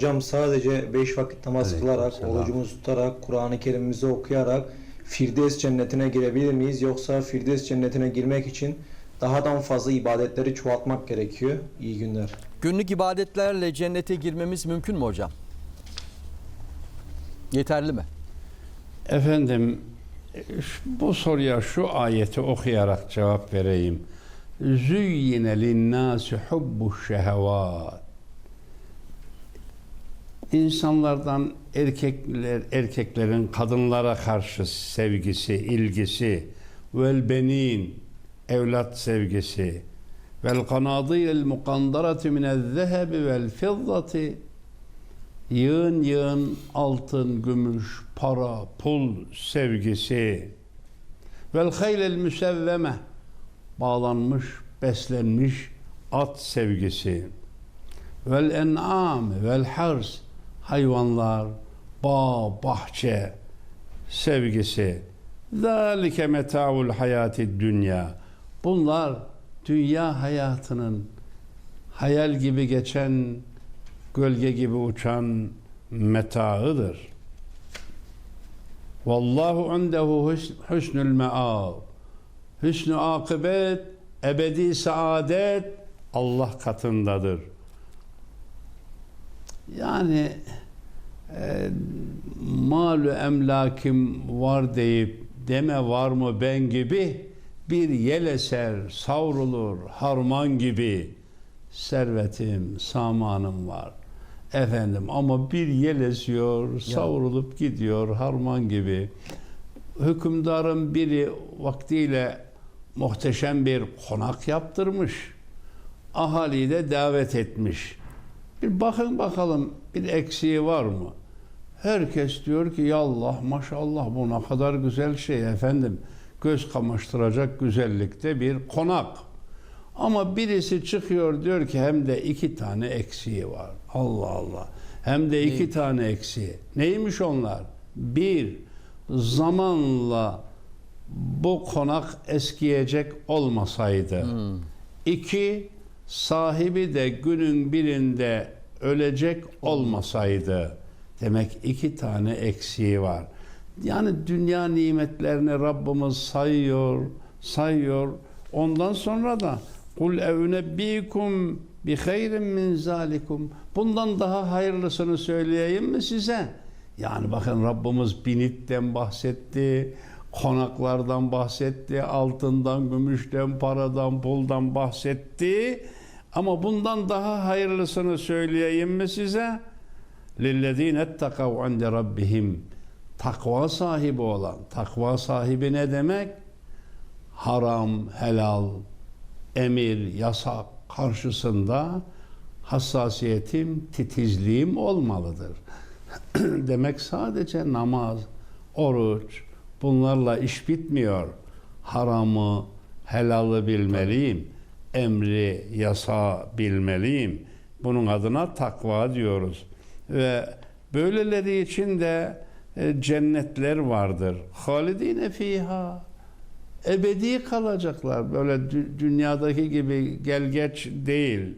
Hocam sadece 5 vakit namaz kılarak, Aleykümselam. orucumuzu tutarak, Kur'an-ı Kerim'imizi okuyarak Firdevs cennetine girebilir miyiz? Yoksa Firdevs cennetine girmek için dahadan fazla ibadetleri çoğaltmak gerekiyor. İyi günler. Günlük ibadetlerle cennete girmemiz mümkün mü hocam? Yeterli mi? Efendim bu soruya şu ayeti okuyarak cevap vereyim. Züyyine linnâsi hubbu şehevat. İnsanlardan erkekler erkeklerin kadınlara karşı sevgisi, ilgisi, vel benin evlat sevgisi, vel kanadiyel mukandarati minel zehebi vel fiddati yığın yığın altın, gümüş, para, pul sevgisi vel haylel müsevveme bağlanmış, beslenmiş at sevgisi vel en'am vel hars hayvanlar, bağ, bahçe sevgisi zalike metaul hayati dünya bunlar dünya hayatının hayal gibi geçen gölge gibi uçan metaıdır. Vallahu indehu hus- husnul me'ab. Hüsnü akıbet, ebedi saadet Allah katındadır. Yani e, malü emlakim var deyip deme var mı ben gibi bir yel eser savrulur harman gibi. Servetim samanım var. Efendim ama bir yel esiyor savrulup gidiyor harman gibi. Hükümdarın biri vaktiyle muhteşem bir konak yaptırmış ahaliyi de davet etmiş bir bakın bakalım bir eksiği var mı? Herkes diyor ki ya Allah maşallah bu ne kadar güzel şey efendim. Göz kamaştıracak güzellikte bir konak. Ama birisi çıkıyor diyor ki hem de iki tane eksiği var. Allah Allah. Hem de iki Neymiş? tane eksiği. Neymiş onlar? Bir, zamanla bu konak eskiyecek olmasaydı. İki, sahibi de günün birinde ölecek olmasaydı. Demek iki tane eksiği var. Yani dünya nimetlerini Rabbimiz sayıyor, sayıyor. Ondan sonra da kul evnebbikum bi hayrin min zalikum. Bundan daha hayırlısını söyleyeyim mi size? Yani bakın Rabbimiz binitten bahsetti, konaklardan bahsetti, altından, gümüşten, paradan, puldan bahsetti. Ama bundan daha hayırlısını söyleyeyim mi size? لِلَّذ۪ينَ اتَّقَوْا عَنْدَ رَبِّهِمْ Takva sahibi olan, takva sahibi ne demek? Haram, helal, emir, yasak karşısında hassasiyetim, titizliğim olmalıdır. Demek sadece namaz, oruç, bunlarla iş bitmiyor. Haramı, helalı bilmeliyim. Emri, yasa bilmeliyim. Bunun adına takva diyoruz. Ve böyleleri için de e, cennetler vardır. Halidine fiha. Ebedi kalacaklar. Böyle dü- dünyadaki gibi gel geç değil.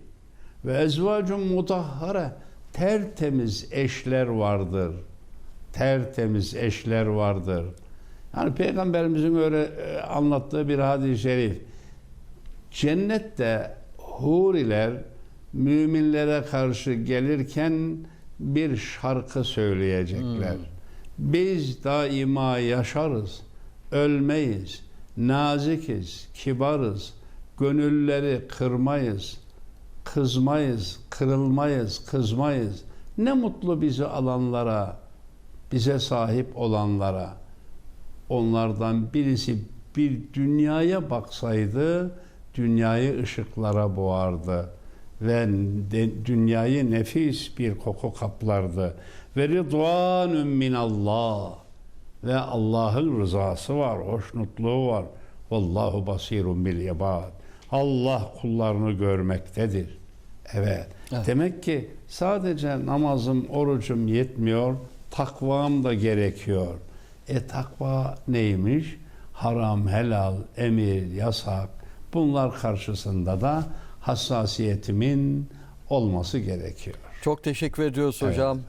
Ve ezvacun mutahhare. Tertemiz eşler vardır. Tertemiz eşler vardır. Yani Peygamberimizin öyle e, anlattığı bir hadis-i şerif. Cennette huriler müminlere karşı gelirken bir şarkı söyleyecekler. Biz daima yaşarız, ölmeyiz, nazikiz, kibarız, gönülleri kırmayız, kızmayız, kırılmayız, kızmayız. Ne mutlu bizi alanlara, bize sahip olanlara. Onlardan birisi bir dünyaya baksaydı, dünyayı ışıklara boğardı ve dünyayı nefis bir koku kaplardı. Ve ridvanun minallah ve Allah'ın rızası var, hoşnutluğu var. Vallahu basirun bil ibad. Allah kullarını görmektedir. Evet. Evet. Demek ki sadece namazım, orucum yetmiyor, takvam da gerekiyor. E takva neymiş? Haram, helal, emir, yasak. Bunlar karşısında da hassasiyetimin olması gerekiyor. Çok teşekkür ediyoruz Evet. hocam.